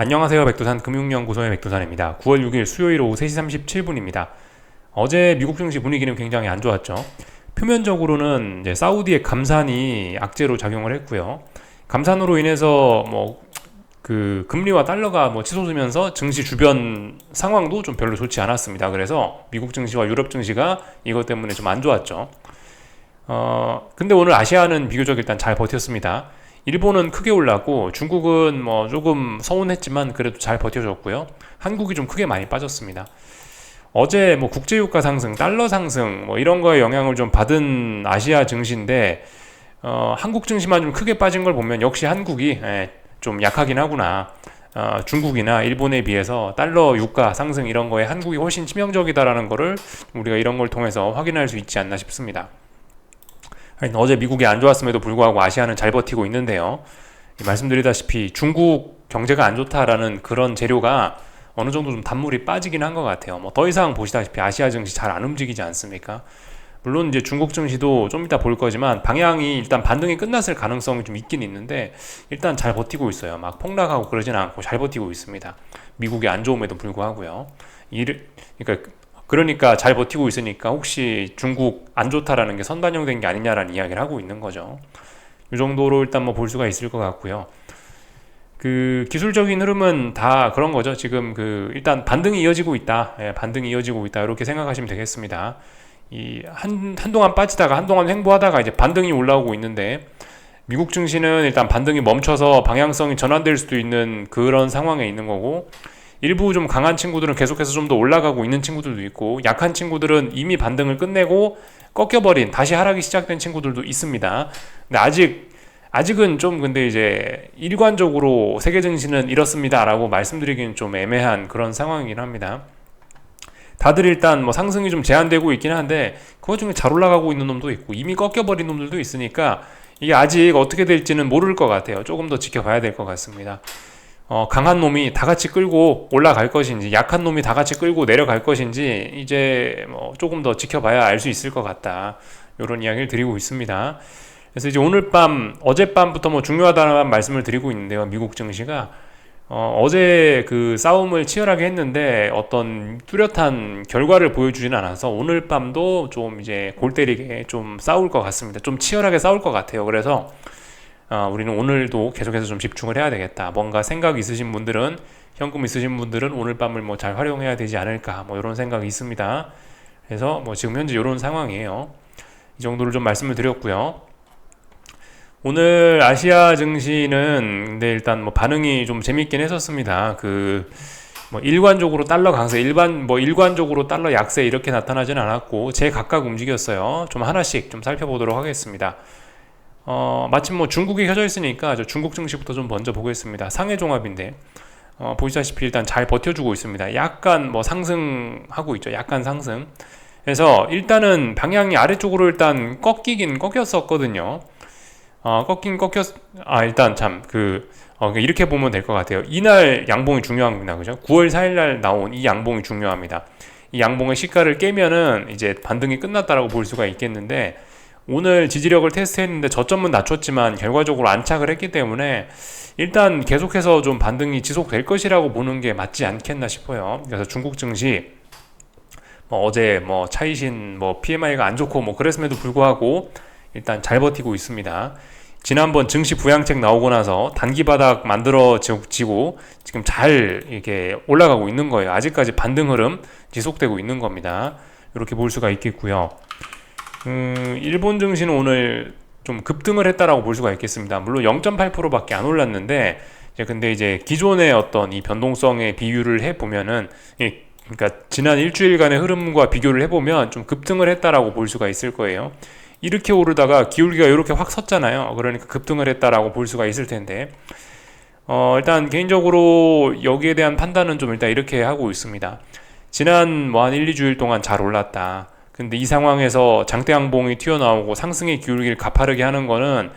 안녕하세요. 백두산 금융연구소의 백두산입니다. 9월 6일 수요일 오후 3시 37분입니다. 어제 미국 증시 분위기는 굉장히 안 좋았죠. 표면적으로는 이제 사우디의 감산이 악재로 작용을 했고요. 감산으로 인해서 뭐 그 금리와 달러가 뭐 치솟으면서 증시 주변 상황도 좀 별로 좋지 않았습니다. 그래서 미국 증시와 유럽 증시가 이것 때문에 좀 안 좋았죠. 어 근데 오늘 아시아는 비교적 일단 잘 버텼습니다. 일본은 크게 올랐고 중국은 뭐 조금 서운했지만 그래도 잘 버텨줬고요. 한국이 좀 크게 많이 빠졌습니다. 어제 뭐 국제유가 상승, 달러 상승 뭐 이런 거에 영향을 좀 받은 아시아 증시인데 어, 한국 증시만 좀 크게 빠진 걸 보면 역시 한국이 예, 좀 약하긴 하구나. 어, 중국이나 일본에 비해서 달러 유가 상승 이런 거에 한국이 훨씬 치명적이다라는 거를 우리가 이런 걸 통해서 확인할 수 있지 않나 싶습니다. 어제 미국이 안 좋았음에도 불구하고 아시아는 잘 버티고 있는데요. 말씀드리다시피 중국 경제가 안 좋다라는 그런 재료가 어느 정도 좀 단물이 빠지긴 한 것 같아요. 뭐 더 이상 보시다시피 아시아 증시 잘 안 움직이지 않습니까? 물론 이제 중국 증시도 좀 이따 볼 거지만 방향이 일단 반등이 끝났을 가능성이 좀 있긴 있는데 일단 잘 버티고 있어요. 막 폭락하고 그러진 않고 잘 버티고 있습니다. 미국이 안 좋음에도 불구하고요. 일, 그러니까 그러니까 잘 버티고 있으니까 혹시 중국 안 좋다라는 게 선반영된 게 아니냐라는 이야기를 하고 있는 거죠. 이 정도로 일단 뭐 볼 수가 있을 것 같고요. 그 기술적인 흐름은 다 그런 거죠. 지금 그 일단 반등이 이어지고 있다. 예, 반등이 이어지고 있다. 이렇게 생각하시면 되겠습니다. 이 한 한동안 빠지다가 한동안 횡보하다가 이제 반등이 올라오고 있는데 미국 증시는 일단 반등이 멈춰서 방향성이 전환될 수도 있는 그런 상황에 있는 거고 일부 좀 강한 친구들은 계속해서 좀 더 올라가고 있는 친구들도 있고 약한 친구들은 이미 반등을 끝내고 꺾여버린 다시 하락이 시작된 친구들도 있습니다. 근데 아직 아직은 좀 근데 이제 일관적으로 세계 증시는 이렇습니다라고 말씀드리기는 좀 애매한 그런 상황이긴 합니다. 다들 일단 뭐 상승이 좀 제한되고 있긴 한데 그것 중에 잘 올라가고 있는 놈도 있고 이미 꺾여버린 놈들도 있으니까 이게 아직 어떻게 될지는 모를 것 같아요. 조금 더 지켜봐야 될 것 같습니다. 어, 강한 놈이 다 같이 끌고 올라갈 것인지 약한 놈이 다 같이 끌고 내려갈 것인지 이제 뭐 조금 더 지켜봐야 알 수 있을 것 같다 이런 이야기를 드리고 있습니다. 그래서 이제 오늘 밤 어젯밤부터 뭐 중요하다는 말씀을 드리고 있는데요. 미국 증시가 어, 어제 그 싸움을 치열하게 했는데 어떤 뚜렷한 결과를 보여주지는 않아서 오늘 밤도 좀 이제 골 때리게 좀 싸울 것 같습니다. 좀 치열하게 싸울 것 같아요. 그래서 어, 우리는 오늘도 계속해서 좀 집중을 해야 되겠다. 뭔가 생각 있으신 분들은 현금 있으신 분들은 오늘 밤을 뭐 잘 활용해야 되지 않을까 뭐 이런 생각이 있습니다. 그래서 뭐 지금 현재 이런 상황이에요. 이 정도를 좀 말씀을 드렸고요. 오늘 아시아 증시는 근데 일단 뭐 반응이 좀 재밌긴 했었습니다. 그 뭐 일관적으로 달러 강세, 일반 뭐 일관적으로 달러 약세 이렇게 나타나지는 않았고 제 각각 움직였어요. 좀 하나씩 좀 살펴보도록 하겠습니다. 어, 마침 뭐 중국이 켜져 있으니까 저 중국 증시부터 좀 먼저 보겠습니다. 상해 종합인데 어, 보시다시피 일단 잘 버텨주고 있습니다. 약간 뭐 상승하고 있죠. 약간 상승. 그래서 일단은 방향이 아래쪽으로 일단 꺾이긴 꺾였었거든요. 어, 꺾긴 꺾였, 아, 일단 참, 그, 어, 이렇게 보면 될 것 같아요. 이날 양봉이 중요합니다. 그죠? 9월 4일 날 나온 이 양봉이 중요합니다. 이 양봉의 시가를 깨면은 이제 반등이 끝났다라고 볼 수가 있겠는데, 오늘 지지력을 테스트했는데 저점은 낮췄지만 결과적으로 안착을 했기 때문에 일단 계속해서 좀 반등이 지속될 것이라고 보는 게 맞지 않겠나 싶어요. 그래서 중국 증시 뭐 어제 뭐 차이신 뭐 PMI가 안 좋고 뭐 그랬음에도 불구하고 일단 잘 버티고 있습니다. 지난번 증시 부양책 나오고 나서 단기 바닥 만들어지고 지금 잘 이렇게 올라가고 있는 거예요. 아직까지 반등 흐름 지속되고 있는 겁니다. 이렇게 볼 수가 있겠고요. 음, 일본 증시는 오늘 좀 급등을 했다라고 볼 수가 있겠습니다. 물론 0.8%밖에 안 올랐는데 이제 근데 이제 기존의 어떤 이 변동성의 비율을 해 보면은 그러니까 지난 일주일간의 흐름과 비교를 해 보면 좀 급등을 했다라고 볼 수가 있을 거예요. 이렇게 오르다가 기울기가 이렇게 확 섰잖아요. 그러니까 급등을 했다라고 볼 수가 있을 텐데 어, 일단 개인적으로 여기에 대한 판단은 좀 일단 이렇게 하고 있습니다. 지난 뭐 한 1, 2주일 동안 잘 올랐다. 근데 이 상황에서 장대양봉이 튀어나오고 상승의 기울기를 가파르게 하는 거는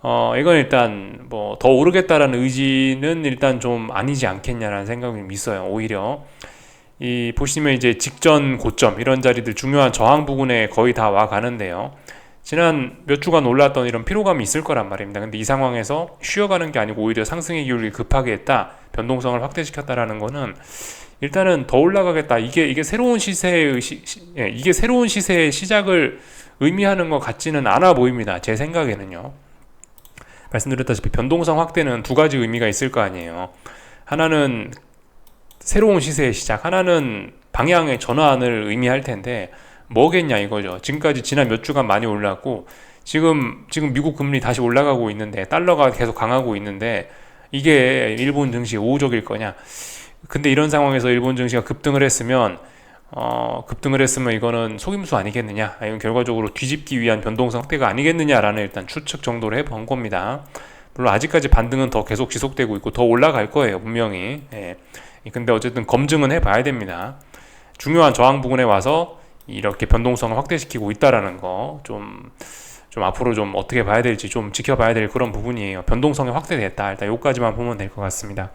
어 이건 일단 뭐 더 오르겠다라는 의지는 일단 좀 아니지 않겠냐라는 생각이 좀 있어요. 오히려 이 보시면 이제 직전 고점 이런 자리들 중요한 저항 부근에 거의 다 와 가는데요. 지난 몇 주간 올랐던 이런 피로감이 있을 거란 말입니다. 근데 이 상황에서 쉬어가는 게 아니고 오히려 상승의 기울기 급하게 했다, 변동성을 확대시켰다라는 거는 일단은 더 올라가겠다. 이게 이게 새로운 시세의 시, 시, 예, 이게 새로운 시세의 시작을 의미하는 것 같지는 않아 보입니다. 제 생각에는요. 말씀드렸다시피 변동성 확대는 두 가지 의미가 있을 거 아니에요. 하나는 새로운 시세의 시작, 하나는 방향의 전환을 의미할 텐데 뭐겠냐 이거죠. 지금까지 지난 몇 주간 많이 올랐고 지금 지금 미국 금리 다시 올라가고 있는데 달러가 계속 강하고 있는데 이게 일본 증시 우호적일 거냐? 근데 이런 상황에서 일본 증시가 급등을 했으면 어, 급등을 했으면 이거는 속임수 아니겠느냐? 아니면 결과적으로 뒤집기 위한 변동성 확대가 아니겠느냐라는 일단 추측 정도로 해본 겁니다. 물론 아직까지 반등은 더 계속 지속되고 있고 더 올라갈 거예요, 분명히. 예. 근데 어쨌든 검증은 해봐야 됩니다. 중요한 저항 부근에 와서 이렇게 변동성을 확대시키고 있다라는 거좀좀 앞으로 좀 어떻게 봐야 될지 좀 지켜봐야 될 그런 부분이에요. 변동성이 확대됐다. 일단 요까지만 보면 될 것 같습니다.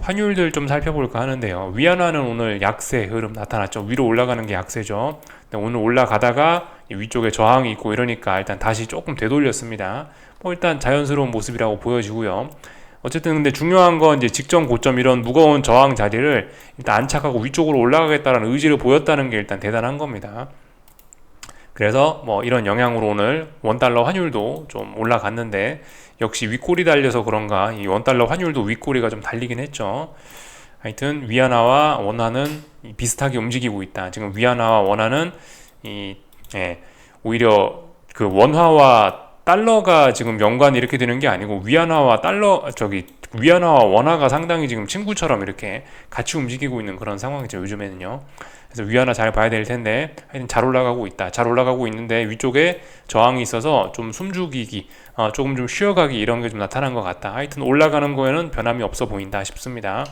환율들 좀 살펴볼까 하는데요. 위안화는 오늘 약세 흐름 나타났죠. 위로 올라가는 게 약세죠. 오늘 올라가다가 위쪽에 저항이 있고 이러니까 일단 다시 조금 되돌렸습니다. 뭐 일단 자연스러운 모습이라고 보여지고요. 어쨌든 근데 중요한 건 이제 직전 고점 이런 무거운 저항 자리를 일단 안착하고 위쪽으로 올라가겠다는 의지를 보였다는 게 일단 대단한 겁니다. 그래서 뭐 이런 영향으로 오늘 원달러 환율도 좀 올라갔는데 역시 윗골이 달려서 그런가 이 원달러 환율도 윗골이가 좀 달리긴 했죠. 하여튼 위안화와 원화는 비슷하게 움직이고 있다. 지금 위안화와 원화는 이 예, 오히려 그 원화와 달러가 지금 연관이 이렇게 되는 게 아니고 위안화와 달러 저기 위안화와 원화가 상당히 지금 친구처럼 이렇게 같이 움직이고 있는 그런 상황이죠 요즘에는요. 그래서 위안화 잘 봐야 될 텐데 하여튼 잘 올라가고 있다. 잘 올라가고 있는데 위쪽에 저항이 있어서 좀 숨죽이기, 어, 조금 좀 쉬어가기 이런 게 좀 나타난 것 같다. 하여튼 올라가는 거에는 변함이 없어 보인다 싶습니다.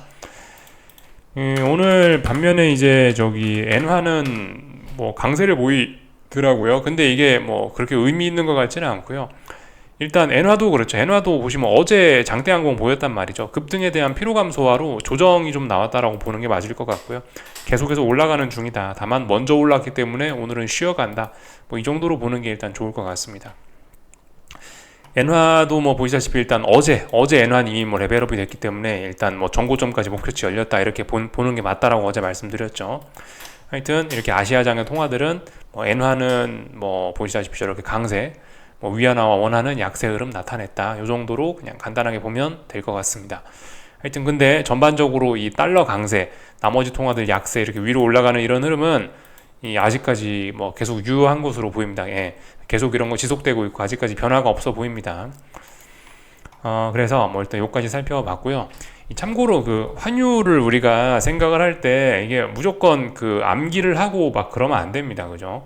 음, 오늘 반면에 이제 저기 엔화는 뭐 강세를 보이더라고요. 근데 이게 뭐 그렇게 의미 있는 것 같지는 않고요. 일단 엔화도 그렇죠. 엔화도 보시면 어제 장대항공 보였단 말이죠. 급등에 대한 피로 감 소화로 조정이 좀 나왔다라고 보는 게 맞을 것 같고요. 계속해서 올라가는 중이다. 다만 먼저 올랐기 때문에 오늘은 쉬어간다. 뭐 이 정도로 보는 게 일단 좋을 것 같습니다. 엔화도 뭐 보시다시피 일단 어제 어제 엔화는 이미 뭐 레벨업이 됐기 때문에 일단 뭐 정고점까지 목표치 열렸다 이렇게 본, 보는 게 맞다라고 어제 말씀드렸죠. 하여튼 이렇게 아시아장의 통화들은 뭐 엔화는 뭐 보시다시피 저렇게 강세 뭐 위안화와 원화는 약세 흐름 나타냈다. 이 정도로 그냥 간단하게 보면 될 것 같습니다. 하여튼 근데 전반적으로 이 달러 강세, 나머지 통화들 약세 이렇게 위로 올라가는 이런 흐름은 이 아직까지 뭐 계속 유효한 것으로 보입니다. 예. 계속 이런 거 지속되고 있고 아직까지 변화가 없어 보입니다. 어, 그래서 뭐 일단 요까지 살펴봤고요. 참고로 그 환율을 우리가 생각을 할 때 이게 무조건 그 암기를 하고 막 그러면 안 됩니다. 그죠?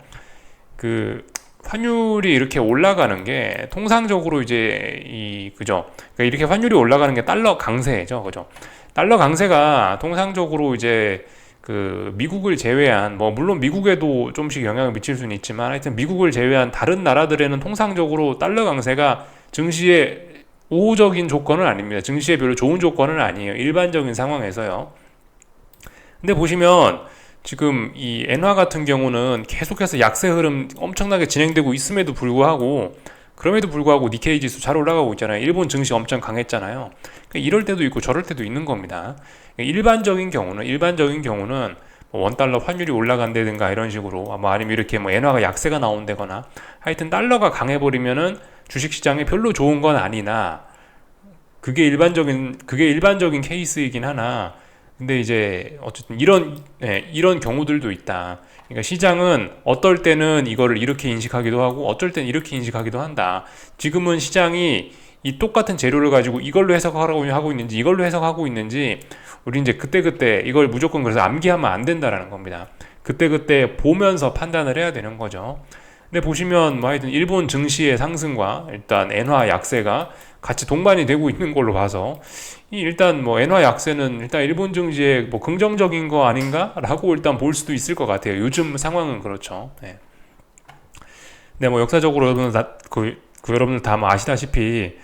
그 환율이 이렇게 올라가는 게 통상적으로 이제 이 그죠? 그러니까 이렇게 환율이 올라가는 게 달러 강세죠, 그죠? 달러 강세가 통상적으로 이제 그 미국을 제외한 뭐 물론 미국에도 좀씩 영향을 미칠 수는 있지만 하여튼 미국을 제외한 다른 나라들에는 통상적으로 달러 강세가 증시에 우호적인 조건은 아닙니다. 증시에 별로 좋은 조건은 아니에요. 일반적인 상황에서요. 근데 보시면 지금 이 엔화 같은 경우는 계속해서 약세 흐름 엄청나게 진행되고 있음에도 불구하고 그럼에도 불구하고 니케이 지수 잘 올라가고 있잖아요. 일본 증시 엄청 강했잖아요. 그러니까 이럴 때도 있고 저럴 때도 있는 겁니다. 그러니까 일반적인 경우는 일반적인 경우는 뭐 원달러 환율이 올라간다든가 이런 식으로 뭐 아니면 이렇게 뭐 엔화가 약세가 나온다거나 하여튼 달러가 강해버리면은 주식시장에 별로 좋은 건 아니나 그게 일반적인 그게 일반적인 케이스이긴 하나 근데 이제 어쨌든 이런 네, 이런 경우들도 있다. 그러니까 시장은 어떨 때는 이거를 이렇게 인식하기도 하고 어떨 때는 이렇게 인식하기도 한다. 지금은 시장이 이 똑같은 재료를 가지고 이걸로 해석하라고 하고 있는지 이걸로 해석하고 있는지 우리 이제 그때그때 이걸 무조건 그래서 암기하면 안 된다라는 겁니다. 그때그때 보면서 판단을 해야 되는 거죠. 근데 보시면 뭐 하여튼 일본 증시의 상승과 일단 엔화 약세가 같이 동반이 되고 있는 걸로 봐서 일단 뭐 엔화 약세는 일단 일본 증시에 뭐 긍정적인 거 아닌가라고 일단 볼 수도 있을 것 같아요. 요즘 상황은 그렇죠. 네. 네, 뭐 역사적으로 여러분 다, 그, 그 여러분들 다 뭐 아시다시피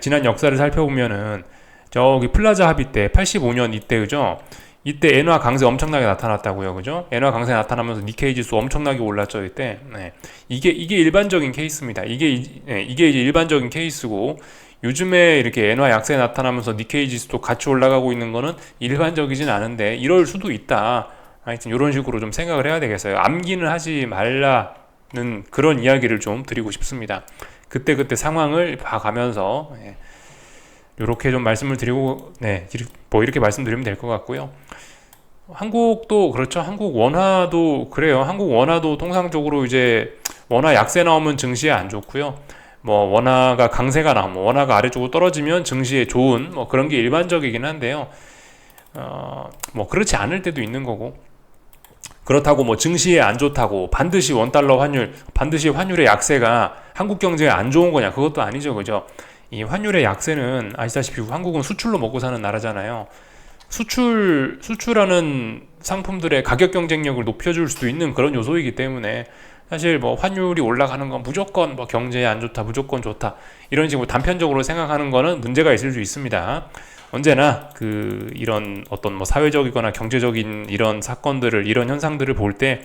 지난 역사를 살펴보면은 저기 플라자 합의 때 85년 이때 그죠? 이때 엔화 강세 엄청나게 나타났다고요, 그죠? 엔화 강세 나타나면서 니케이 지수 엄청나게 올랐죠 이때. 네. 이게 이게 일반적인 케이스입니다. 이게 이- 네, 이게 이제 일반적인 케이스고 요즘에 이렇게 엔화 약세 나타나면서 니케이 지수도 같이 올라가고 있는 거는 일반적이진 않은데 이럴 수도 있다. 하여튼 이런 식으로 좀 생각을 해야 되겠어요. 암기는 하지 말라는 그런 이야기를 좀 드리고 싶습니다. 그때 그때 상황을 봐가면서 예. 이렇게 좀 말씀을 드리고 네, 뭐 이렇게 말씀드리면 될 것 같고요. 한국도 그렇죠. 한국 원화도 그래요. 한국 원화도 통상적으로 이제 원화 약세 나오면 증시에 안 좋고요. 뭐 원화가 강세가 나오면 원화가 아래쪽으로 떨어지면 증시에 좋은 뭐 그런 게 일반적이긴 한데요. 어, 뭐 그렇지 않을 때도 있는 거고. 그렇다고 뭐 증시에 안 좋다고 반드시 원 달러 환율 반드시 환율의 약세가 한국 경제에 안 좋은 거냐 그것도 아니죠. 그죠? 이 환율의 약세는 아시다시피 한국은 수출로 먹고 사는 나라잖아요. 수출 수출하는 상품들의 가격 경쟁력을 높여줄 수도 있는 그런 요소이기 때문에 사실 뭐 환율이 올라가는 건 무조건 뭐 경제에 안 좋다 무조건 좋다 이런 식으로 단편적으로 생각하는 거는 문제가 있을 수 있습니다. 언제나 그 이런 어떤 뭐 사회적이거나 경제적인 이런 사건들을 이런 현상들을 볼 때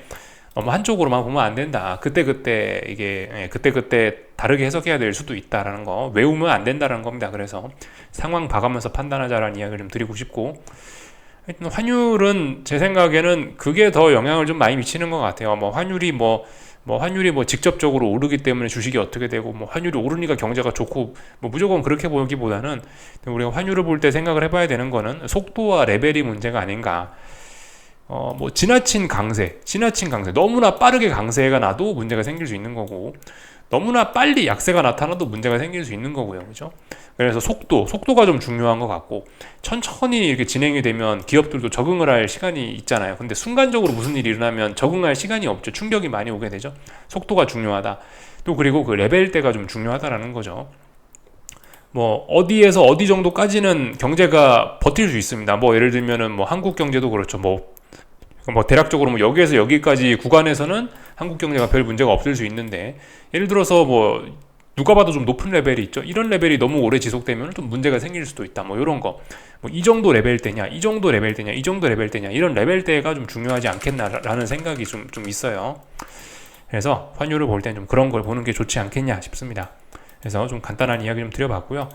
너무 한쪽으로만 보면 안 된다. 그때 그때 이게 그때 그때 다르게 해석해야 될 수도 있다라는 거 외우면 안 된다라는 겁니다. 그래서 상황 봐가면서 판단하자라는 이야기를 좀 드리고 싶고 환율은 제 생각에는 그게 더 영향을 좀 많이 미치는 것 같아요. 뭐 환율이 뭐 뭐 환율이 뭐 직접적으로 오르기 때문에 주식이 어떻게 되고 뭐 환율이 오르니까 경제가 좋고 뭐 무조건 그렇게 보기보다는 우리가 환율을 볼 때 생각을 해봐야 되는 거는 속도와 레벨이 문제가 아닌가. 어 뭐 지나친 강세, 지나친 강세, 너무나 빠르게 강세가 나도 문제가 생길 수 있는 거고 너무나 빨리 약세가 나타나도 문제가 생길 수 있는 거고요, 그죠? 그래서 속도, 속도가 좀 중요한 것 같고 천천히 이렇게 진행이 되면 기업들도 적응을 할 시간이 있잖아요. 근데 순간적으로 무슨 일이 일어나면 적응할 시간이 없죠. 충격이 많이 오게 되죠. 속도가 중요하다. 또 그리고 그 레벨대가 좀 중요하다라는 거죠. 뭐 어디에서 어디 정도까지는 경제가 버틸 수 있습니다. 뭐 예를 들면은 뭐 한국 경제도 그렇죠. 뭐뭐 대략적으로 뭐 여기에서 여기까지 구간에서는 한국 경제가 별 문제가 없을 수 있는데 예를 들어서 뭐 누가 봐도 좀 높은 레벨이 있죠. 이런 레벨이 너무 오래 지속되면 좀 문제가 생길 수도 있다. 뭐 이런 거. 뭐 이 정도 레벨대냐, 이 정도 레벨대냐, 이 정도 레벨대냐 이런 레벨대가 좀 중요하지 않겠나라는 생각이 좀, 좀 있어요. 그래서 환율을 볼땐좀 그런 걸 보는 게 좋지 않겠냐 싶습니다. 그래서 좀 간단한 이야기 좀 드려봤고요.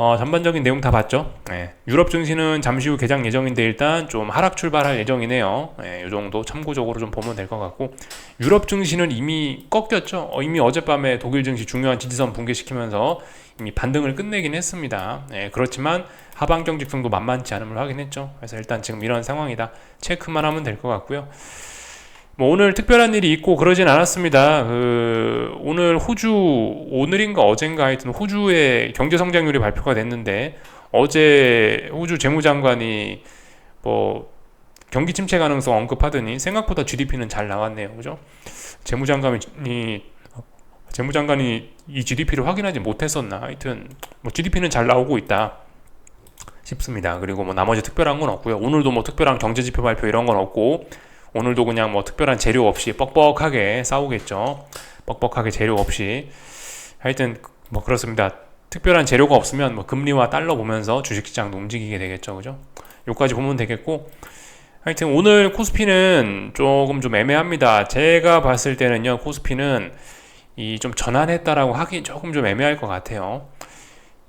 어, 전반적인 내용 다 봤죠? 네. 유럽 증시는 잠시 후 개장 예정인데 일단 좀 하락 출발할 예정이네요. 네, 이 정도 참고적으로 좀 보면 될 것 같고 유럽 증시는 이미 꺾였죠. 어, 이미 어젯밤에 독일 증시 중요한 지지선 붕괴시키면서 이미 반등을 끝내긴 했습니다. 네, 그렇지만 하방 경직성도 만만치 않음을 확인했죠. 그래서 일단 지금 이런 상황이다. 체크만 하면 될 것 같고요. 뭐 오늘 특별한 일이 있고 그러진 않았습니다. 그 오늘 호주 오늘인가 어젠가 하여튼 호주의 경제 성장률이 발표가 됐는데 어제 호주 재무장관이 뭐 경기 침체 가능성 언급하더니 생각보다 GDP는 잘 나왔네요. 그죠? 재무장관이 재무장관이 이 GDP를 확인하지 못했었나? 하여튼 뭐 GDP는 잘 나오고 있다. 싶습니다. 그리고 뭐 나머지 특별한 건 없고요. 오늘도 뭐 특별한 경제 지표 발표 이런 건 없고 오늘도 그냥 뭐 특별한 재료 없이 뻑뻑하게 싸우겠죠. 뻑뻑하게 재료 없이. 하여튼 뭐 그렇습니다. 특별한 재료가 없으면 뭐 금리와 달러 보면서 주식시장도 움직이게 되겠죠. 그죠? 요까지 보면 되겠고. 하여튼 오늘 코스피는 조금 좀 애매합니다. 제가 봤을 때는요. 코스피는 이 좀 전환했다라고 하기 조금 좀 애매할 것 같아요.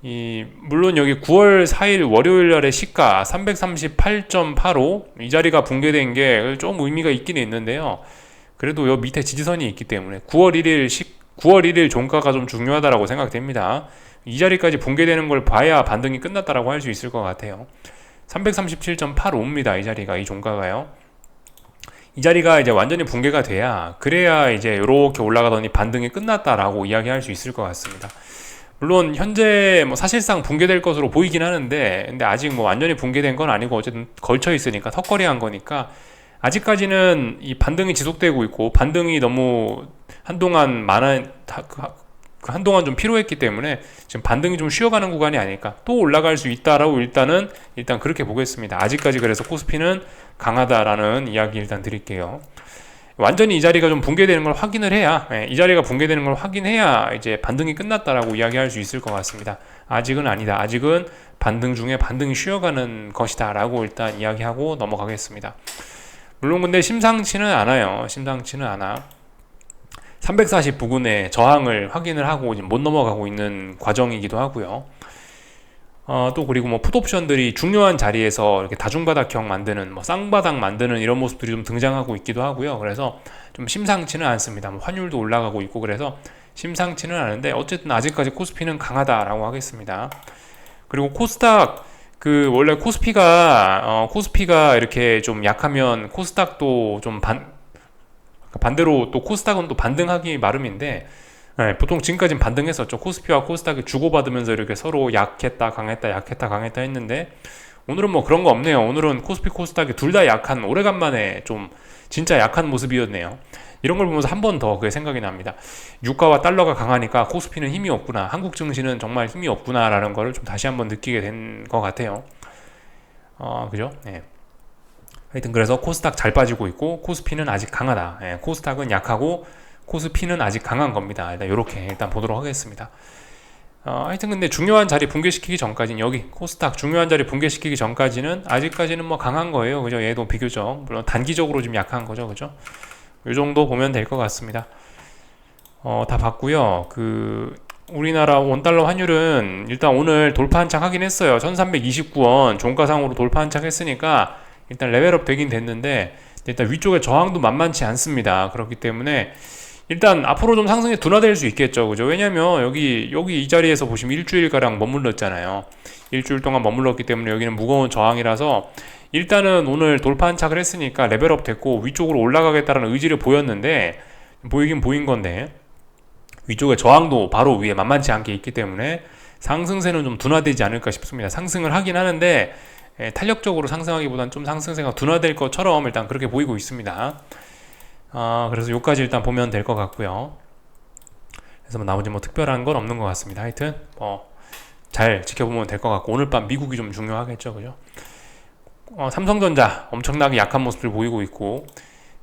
이 물론 여기 9월 4일 월요일 날의 시가 338.85 이 자리가 붕괴된 게 좀 의미가 있긴 있는데요. 그래도 요 밑에 지지선이 있기 때문에 9월 1일 시, 9월 1일 종가가 좀 중요하다라고 생각됩니다. 이 자리까지 붕괴되는 걸 봐야 반등이 끝났다라고 할 수 있을 것 같아요. 337.85입니다. 이 자리가 이 종가가요. 이 자리가 이제 완전히 붕괴가 돼야 그래야 이제 이렇게 올라가더니 반등이 끝났다라고 이야기할 수 있을 것 같습니다. 물론 현재 뭐 사실상 붕괴될 것으로 보이긴 하는데 근데 아직 뭐 완전히 붕괴된 건 아니고 어쨌든 걸쳐 있으니까 턱걸이한 거니까 아직까지는 이 반등이 지속되고 있고 반등이 너무 한동안 많아 그 한동안 좀 피로했기 때문에 지금 반등이 좀 쉬어가는 구간이 아닐까 또 올라갈 수 있다라고 일단은 일단 그렇게 보겠습니다. 아직까지 그래서 코스피는 강하다라는 이야기 일단 드릴게요. 완전히 이 자리가 좀 붕괴되는 걸 확인을 해야 예, 이 자리가 붕괴되는 걸 확인해야 이제 반등이 끝났다라고 이야기할 수 있을 것 같습니다. 아직은 아니다. 아직은 반등 중에 반등이 쉬어가는 것이다라고 일단 이야기하고 넘어가겠습니다. 물론 근데 심상치는 않아요. 심상치는 않아. 340 부근의 저항을 확인을 하고 못 넘어가고 있는 과정이기도 하고요. 어, 또 그리고 뭐 풋옵션들이 중요한 자리에서 이렇게 다중바닥형 만드는 뭐 쌍바닥 만드는 이런 모습들이 좀 등장하고 있기도 하고요. 그래서 좀 심상치는 않습니다. 뭐 환율도 올라가고 있고 그래서 심상치는 않은데 어쨌든 아직까지 코스피는 강하다라고 하겠습니다. 그리고 코스닥 그 원래 코스피가 어, 코스피가 이렇게 좀 약하면 코스닥도 좀 반 반대로 또 코스닥은 또 반등하기 마름인데 네, 보통 지금까지는 반등했었죠. 코스피와 코스닥이 주고받으면서 이렇게 서로 약했다, 강했다, 약했다, 강했다 했는데 오늘은 뭐 그런 거 없네요. 오늘은 코스피, 코스닥이 둘 다 약한 오래간만에 좀 진짜 약한 모습이었네요. 이런 걸 보면서 한 번 더 그게 생각이 납니다. 유가와 달러가 강하니까 코스피는 힘이 없구나. 한국 증시는 정말 힘이 없구나라는 거를 좀 다시 한번 느끼게 된 것 같아요. 어, 그죠? 네. 하여튼 그래서 코스닥 잘 빠지고 있고 코스피는 아직 강하다. 예, 코스닥은 약하고 코스피는 아직 강한 겁니다. 일단 이렇게 일단 보도록 하겠습니다. 어, 하여튼 근데 중요한 자리 붕괴시키기 전까지는 여기 코스닥 중요한 자리 붕괴시키기 전까지는 아직까지는 뭐 강한 거예요. 그죠? 얘도 비교적 물론 단기적으로 좀 약한 거죠. 그죠? 이 정도 보면 될 것 같습니다. 어, 다 봤고요. 그 우리나라 원달러 환율은 일단 오늘 돌파 한창 하긴 했어요. 1329원 종가상으로 돌파 한창 했으니까 일단 레벨업 되긴 됐는데 일단 위쪽에 저항도 만만치 않습니다. 그렇기 때문에 일단 앞으로 좀 상승이 둔화될 수 있겠죠. 그죠? 왜냐면 여기 여기 이 자리에서 보시면 일주일 가량 머물렀잖아요. 일주일 동안 머물렀기 때문에 여기는 무거운 저항이라서 일단은 오늘 돌파 한착을 했으니까 레벨업 됐고 위쪽으로 올라가겠다는 의지를 보였는데 보이긴 보인 건데 위쪽에 저항도 바로 위에 만만치 않게 있기 때문에 상승세는 좀 둔화되지 않을까 싶습니다. 상승을 하긴 하는데 예, 탄력적으로 상승하기보다는 좀 상승세가 둔화될 것처럼 일단 그렇게 보이고 있습니다. 아, 그래서 여기까지 일단 보면 될 것 같고요. 그래서 뭐 나머지 뭐 특별한 건 없는 것 같습니다. 하여튼 뭐 잘 지켜보면 될 것 같고 오늘 밤 미국이 좀 중요하겠죠, 그죠? 어, 삼성전자 엄청나게 약한 모습을 보이고 있고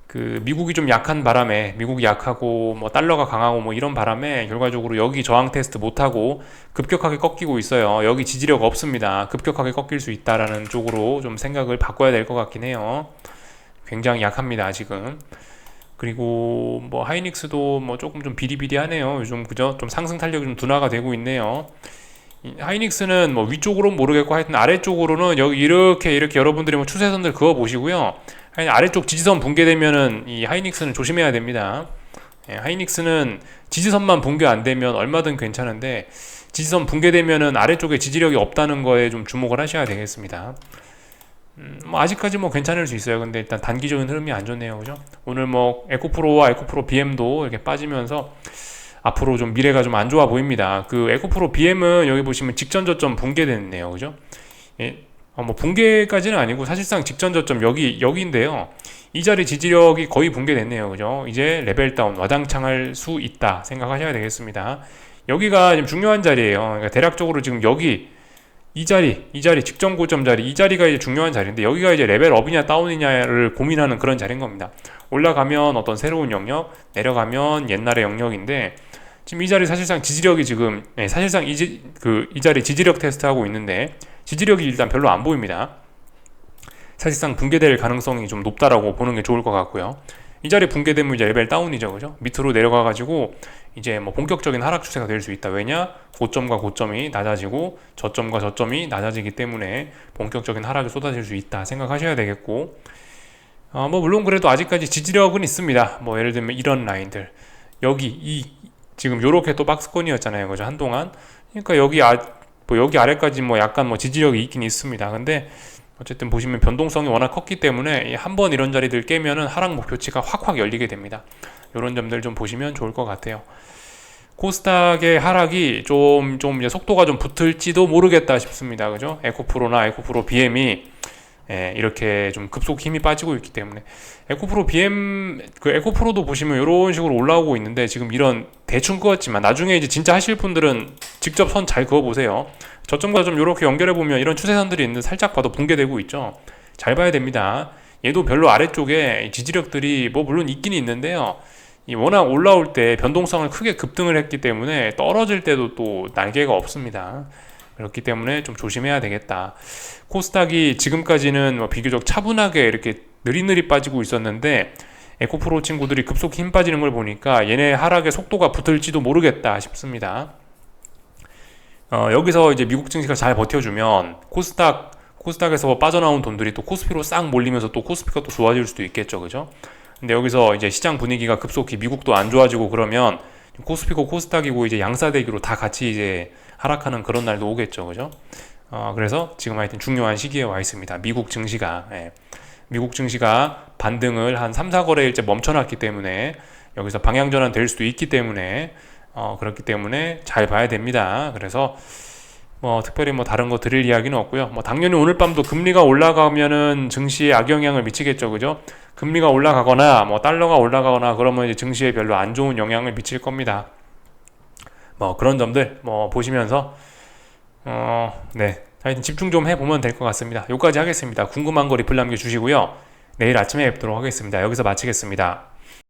그 미국이 좀 약한 바람에 미국이 약하고 뭐 달러가 강하고 뭐 이런 바람에 결과적으로 여기 저항 테스트 못 하고 급격하게 꺾이고 있어요. 여기 지지력 없습니다. 급격하게 꺾일 수 있다라는 쪽으로 좀 생각을 바꿔야 될 것 같긴 해요. 굉장히 약합니다, 지금. 그리고 뭐 하이닉스도 뭐 조금 좀 비리비리하네요. 요즘 그죠? 좀 상승 탄력이 좀 둔화가 되고 있네요. 하이닉스는 뭐 위쪽으로는 모르겠고 하여튼 아래쪽으로는 여기 이렇게 이렇게 여러분들이 뭐 추세선들 그어 보시고요. 아래쪽 지지선 붕괴되면은 이 하이닉스는 조심해야 됩니다. 예, 하이닉스는 지지선만 붕괴 안 되면 얼마든 괜찮은데 지지선 붕괴되면은 아래쪽에 지지력이 없다는 거에 좀 주목을 하셔야 되겠습니다. 음, 뭐 아직까지 뭐 괜찮을 수 있어요. 근데 일단 단기적인 흐름이 안 좋네요. 그죠? 오늘 뭐 에코프로와 에코프로 BM도 이렇게 빠지면서 앞으로 좀 미래가 좀 안 좋아 보입니다. 그 에코프로 BM은 여기 보시면 직전 저점 붕괴됐네요. 그죠? 예, 어, 뭐 붕괴까지는 아니고 사실상 직전 저점 여기 여기인데요. 이 자리 지지력이 거의 붕괴됐네요. 그죠? 이제 레벨 다운 와장창 할 수 있다 생각하셔야 되겠습니다. 여기가 지금 중요한 자리예요. 그러니까 대략적으로 지금 여기 이 자리, 이 자리, 직전 고점 자리, 이 자리가 이제 중요한 자리인데 여기가 이제 레벨 업이냐 다운이냐를 고민하는 그런 자리인 겁니다. 올라가면 어떤 새로운 영역, 내려가면 옛날의 영역인데 지금 이 자리 사실상 지지력이 지금 네, 사실상 이, 그, 이 자리 지지력 테스트하고 있는데 지지력이 일단 별로 안 보입니다. 사실상 붕괴될 가능성이 좀 높다라고 보는 게 좋을 것 같고요. 이 자리 붕괴되면 이제 레벨 다운이죠, 그죠? 밑으로 내려가가지고 이제 뭐 본격적인 하락 추세가 될 수 있다. 왜냐? 고점과 고점이 낮아지고 저점과 저점이 낮아지기 때문에 본격적인 하락이 쏟아질 수 있다 생각하셔야 되겠고, 어, 뭐 물론 그래도 아직까지 지지력은 있습니다. 뭐 예를 들면 이런 라인들 여기 이 지금 요렇게 또 박스권이었잖아요, 그죠? 한동안. 그러니까 여기 아, 뭐 여기 아래까지 뭐 약간 뭐 지지력이 있긴 있습니다. 근데 어쨌든 보시면 변동성이 워낙 컸기 때문에 한 번 이런 자리들 깨면은 하락 목표치가 확확 열리게 됩니다. 이런 점들 좀 보시면 좋을 것 같아요. 코스닥의 하락이 좀, 좀 이제 속도가 좀 붙을지도 모르겠다 싶습니다. 그죠? 에코프로나 에코프로 BM이 예, 이렇게 좀 급속 힘이 빠지고 있기 때문에 에코프로 BM 그 에코프로도 보시면 이런 식으로 올라오고 있는데 지금 이런 대충 그었지만 나중에 이제 진짜 하실 분들은 직접 선 잘 그어 보세요. 저점과 좀 이렇게 연결해 보면 이런 추세선들이 있는데 살짝 봐도 붕괴되고 있죠. 잘 봐야 됩니다. 얘도 별로 아래쪽에 이 지지력들이 뭐 물론 있긴 있는데요. 이 워낙 올라올 때 변동성을 크게 급등을 했기 때문에 떨어질 때도 또 날개가 없습니다. 그렇기 때문에 좀 조심해야 되겠다. 코스닥이 지금까지는 뭐 비교적 차분하게 이렇게 느릿느릿 빠지고 있었는데 에코프로 친구들이 급속 힘 빠지는 걸 보니까 얘네 하락의 속도가 붙을지도 모르겠다 싶습니다. 어, 여기서 이제 미국 증시가 잘 버텨주면 코스닥 코스닥에서 빠져나온 돈들이 또 코스피로 싹 몰리면서 또 코스피가 또 좋아질 수도 있겠죠, 그죠? 근데 여기서 이제 시장 분위기가 급속히 미국도 안 좋아지고 그러면 코스피고 코스닥이고 이제 양사대기로 다 같이 이제 하락하는 그런 날도 오겠죠, 그죠? 어, 그래서 지금 하여튼 중요한 시기에 와 있습니다. 미국 증시가 예. 미국 증시가 반등을 한 3, 4거래일째 멈춰놨기 때문에 여기서 방향 전환 될 수도 있기 때문에 어, 그렇기 때문에 잘 봐야 됩니다. 그래서 뭐 특별히 뭐 다른 거 드릴 이야기는 없고요. 뭐 당연히 오늘 밤도 금리가 올라가면은 증시에 악영향을 미치겠죠, 그죠? 금리가 올라가거나 뭐 달러가 올라가거나 그러면 이제 증시에 별로 안 좋은 영향을 미칠 겁니다. 뭐 그런 점들 뭐 보시면서 어, 네. 하여튼 집중 좀 해보면 될 것 같습니다. 여기까지 하겠습니다. 궁금한 거 리플 남겨주시고요. 내일 아침에 뵙도록 하겠습니다. 여기서 마치겠습니다.